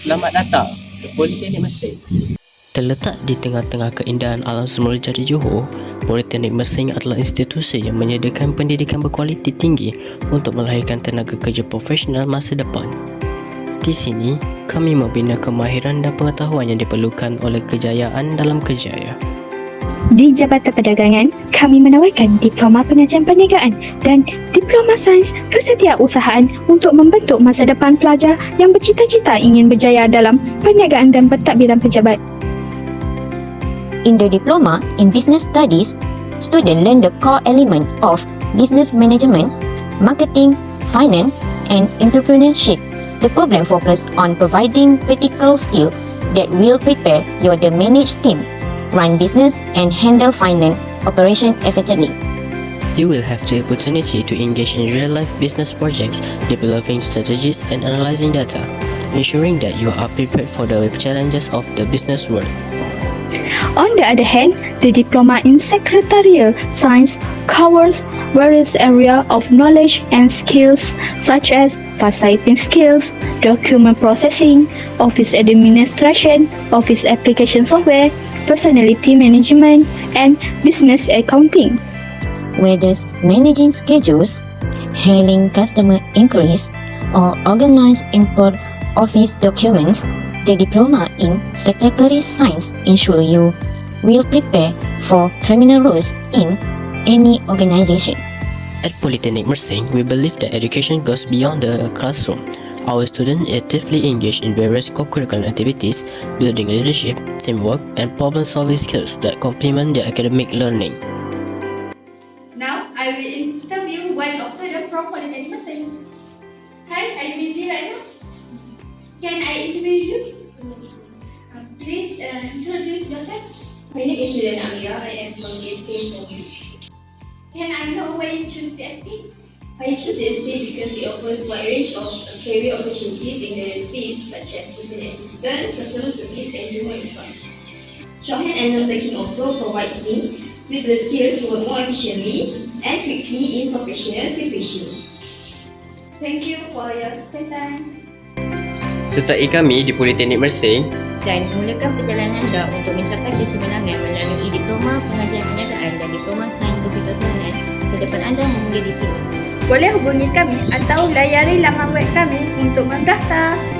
Selamat datang ke Politeknik Mesin. Terletak di tengah-tengah keindahan alam semula Jari Johor, Politeknik Mersing adalah institusi yang menyediakan pendidikan berkualiti tinggi untuk melahirkan tenaga kerja profesional masa depan. Di sini, kami membina kemahiran dan pengetahuan yang diperlukan oleh kejayaan dalam kerjaya. Di Jabatan Perdagangan, kami menawarkan Diploma Pengajian Perniagaan dan Diploma Sains Kesetiausahaan untuk membentuk masa depan pelajar yang bercita-cita ingin berjaya dalam perniagaan dan pentadbiran pejabat. In the Diploma in Business Studies, students learn the core element of business management, marketing, finance, and entrepreneurship. The program focuses on providing practical skill that will prepare you to manage team, run business, and handle finance operation effectively. You will have the opportunity to engage in real-life business projects, developing strategies and analyzing data, ensuring that you are prepared for the challenges of the business world. On the other hand, the Diploma in Secretarial Science covers various areas of knowledge and skills such as fast typing skills, document processing, office administration, office application software, personality management, and business accounting. whether managing schedules, handling customer inquiries, or organize import office documents, the diploma in secretary science ensure you will prepare for criminal roles in any organization. At Polytechnic Mersing, we believe that education goes beyond the classroom. Our students actively engage in various co-curricular activities, building leadership, teamwork, and problem-solving skills that complement their academic learning. Now, I will interview one of student from Polytechnic Mersing. Hi, are you busy right now? Can I interview you? Uh, please uh, introduce yourself. My name is Juliana Amira. I am from program. Can I know why you choose the I choose SK because it offers a wide range of career opportunities in various fields such as business assistant, customer service, and human resource. Shorthand and note taking also provides me with the skills to work more efficiently and quickly in professional situations. Thank you for your spare time. Sertai kami di Politeknik Mersing Dan mulakan perjalanan anda untuk mencapai kecemerlangan melalui Diploma Pengajian Perniagaan dan Diploma Sains Kesihatan Masa depan anda bermula di sini. Boleh hubungi kami atau layari laman web kami untuk mendaftar.